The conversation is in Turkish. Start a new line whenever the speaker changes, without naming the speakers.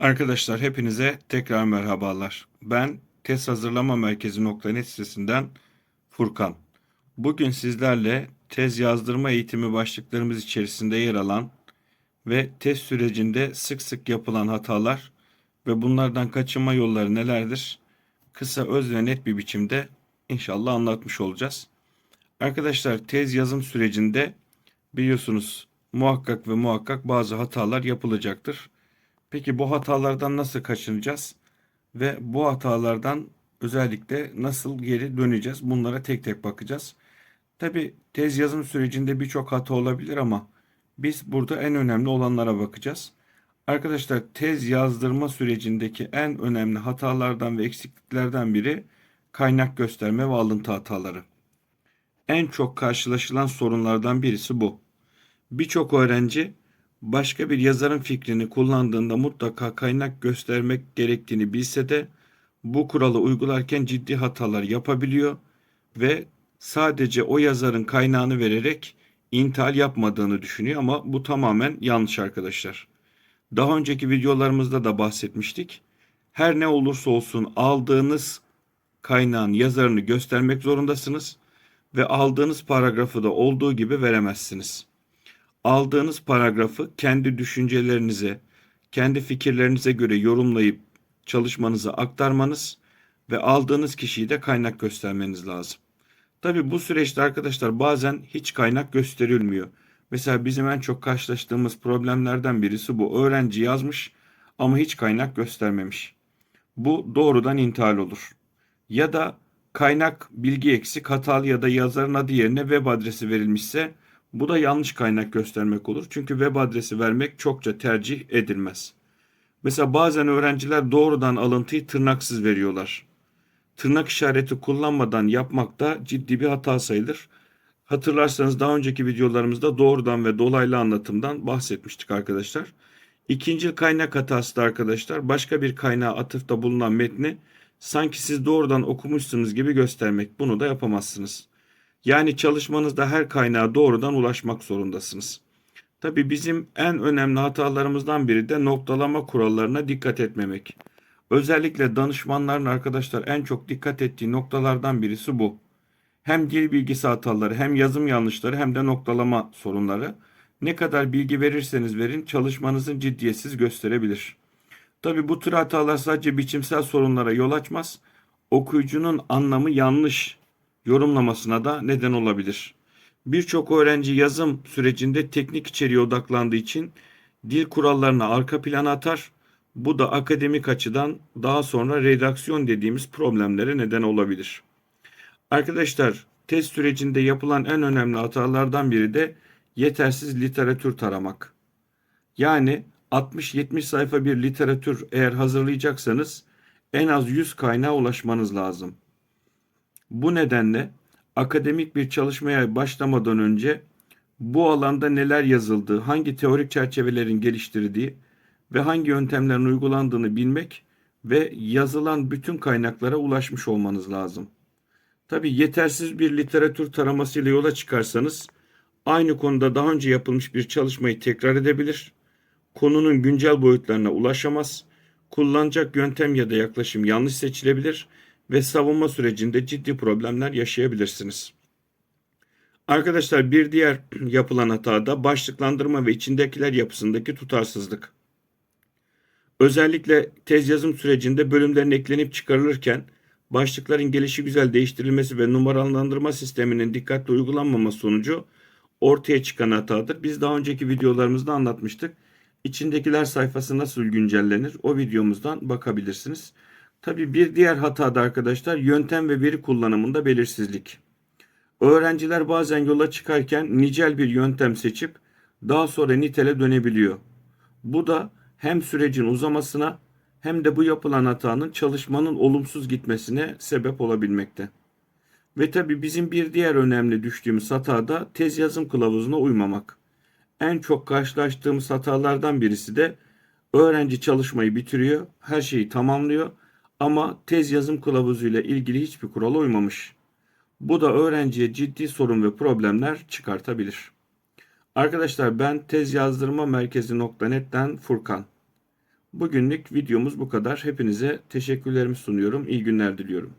Arkadaşlar hepinize tekrar merhabalar. Ben Test Hazırlama Merkezi.net sitesinden Furkan. Bugün sizlerle tez yazdırma eğitimi başlıklarımız içerisinde yer alan ve test sürecinde sık sık yapılan hatalar ve bunlardan kaçınma yolları nelerdir? Kısa, öz ve net bir biçimde inşallah anlatmış olacağız. Arkadaşlar tez yazım sürecinde biliyorsunuz muhakkak ve muhakkak bazı hatalar yapılacaktır. Peki bu hatalardan nasıl kaçınacağız? Ve bu hatalardan özellikle nasıl geri döneceğiz? Bunlara tek tek bakacağız. Tabi tez yazım sürecinde birçok hata olabilir ama biz burada en önemli olanlara bakacağız. Arkadaşlar tez yazdırma sürecindeki en önemli hatalardan ve eksikliklerden biri kaynak gösterme ve alıntı hataları. En çok karşılaşılan sorunlardan birisi bu. Birçok öğrenci başka bir yazarın fikrini kullandığında mutlaka kaynak göstermek gerektiğini bilse de bu kuralı uygularken ciddi hatalar yapabiliyor ve sadece o yazarın kaynağını vererek intihal yapmadığını düşünüyor ama bu tamamen yanlış arkadaşlar. Daha önceki videolarımızda da bahsetmiştik. Her ne olursa olsun aldığınız kaynağın yazarını göstermek zorundasınız ve aldığınız paragrafı da olduğu gibi veremezsiniz aldığınız paragrafı kendi düşüncelerinize, kendi fikirlerinize göre yorumlayıp çalışmanıza aktarmanız ve aldığınız kişiyi de kaynak göstermeniz lazım. Tabi bu süreçte arkadaşlar bazen hiç kaynak gösterilmiyor. Mesela bizim en çok karşılaştığımız problemlerden birisi bu. Öğrenci yazmış ama hiç kaynak göstermemiş. Bu doğrudan intihal olur. Ya da kaynak bilgi eksik hatalı ya da yazarın adı yerine web adresi verilmişse bu da yanlış kaynak göstermek olur. Çünkü web adresi vermek çokça tercih edilmez. Mesela bazen öğrenciler doğrudan alıntıyı tırnaksız veriyorlar. Tırnak işareti kullanmadan yapmak da ciddi bir hata sayılır. Hatırlarsanız daha önceki videolarımızda doğrudan ve dolaylı anlatımdan bahsetmiştik arkadaşlar. İkinci kaynak hatası da arkadaşlar başka bir kaynağa atıfta bulunan metni sanki siz doğrudan okumuşsunuz gibi göstermek. Bunu da yapamazsınız. Yani çalışmanızda her kaynağa doğrudan ulaşmak zorundasınız. Tabi bizim en önemli hatalarımızdan biri de noktalama kurallarına dikkat etmemek. Özellikle danışmanların arkadaşlar en çok dikkat ettiği noktalardan birisi bu. Hem dil bilgisi hataları hem yazım yanlışları hem de noktalama sorunları. Ne kadar bilgi verirseniz verin çalışmanızın ciddiyetsiz gösterebilir. Tabi bu tür hatalar sadece biçimsel sorunlara yol açmaz. Okuyucunun anlamı yanlış yorumlamasına da neden olabilir. Birçok öğrenci yazım sürecinde teknik içeriğe odaklandığı için dil kurallarına arka plana atar. Bu da akademik açıdan daha sonra redaksiyon dediğimiz problemlere neden olabilir. Arkadaşlar test sürecinde yapılan en önemli hatalardan biri de yetersiz literatür taramak. Yani 60-70 sayfa bir literatür eğer hazırlayacaksanız en az 100 kaynağa ulaşmanız lazım. Bu nedenle akademik bir çalışmaya başlamadan önce bu alanda neler yazıldığı, hangi teorik çerçevelerin geliştirdiği ve hangi yöntemlerin uygulandığını bilmek ve yazılan bütün kaynaklara ulaşmış olmanız lazım. Tabi yetersiz bir literatür taramasıyla yola çıkarsanız aynı konuda daha önce yapılmış bir çalışmayı tekrar edebilir, konunun güncel boyutlarına ulaşamaz, kullanacak yöntem ya da yaklaşım yanlış seçilebilir ve savunma sürecinde ciddi problemler yaşayabilirsiniz. Arkadaşlar bir diğer yapılan hata da başlıklandırma ve içindekiler yapısındaki tutarsızlık. Özellikle tez yazım sürecinde bölümlerin eklenip çıkarılırken başlıkların gelişi güzel değiştirilmesi ve numaralandırma sisteminin dikkatli uygulanmaması sonucu ortaya çıkan hatadır. Biz daha önceki videolarımızda anlatmıştık. İçindekiler sayfası nasıl güncellenir o videomuzdan bakabilirsiniz. Tabi bir diğer hata da arkadaşlar yöntem ve veri kullanımında belirsizlik. Öğrenciler bazen yola çıkarken nicel bir yöntem seçip daha sonra nitele dönebiliyor. Bu da hem sürecin uzamasına hem de bu yapılan hatanın çalışmanın olumsuz gitmesine sebep olabilmekte. Ve tabi bizim bir diğer önemli düştüğümüz hata da tez yazım kılavuzuna uymamak. En çok karşılaştığımız hatalardan birisi de öğrenci çalışmayı bitiriyor, her şeyi tamamlıyor ama tez yazım kılavuzuyla ilgili hiçbir kurala uymamış. Bu da öğrenciye ciddi sorun ve problemler çıkartabilir. Arkadaşlar ben tez yazdırma merkezi.net'ten Furkan. Bugünlük videomuz bu kadar. Hepinize teşekkürlerimi sunuyorum. İyi günler diliyorum.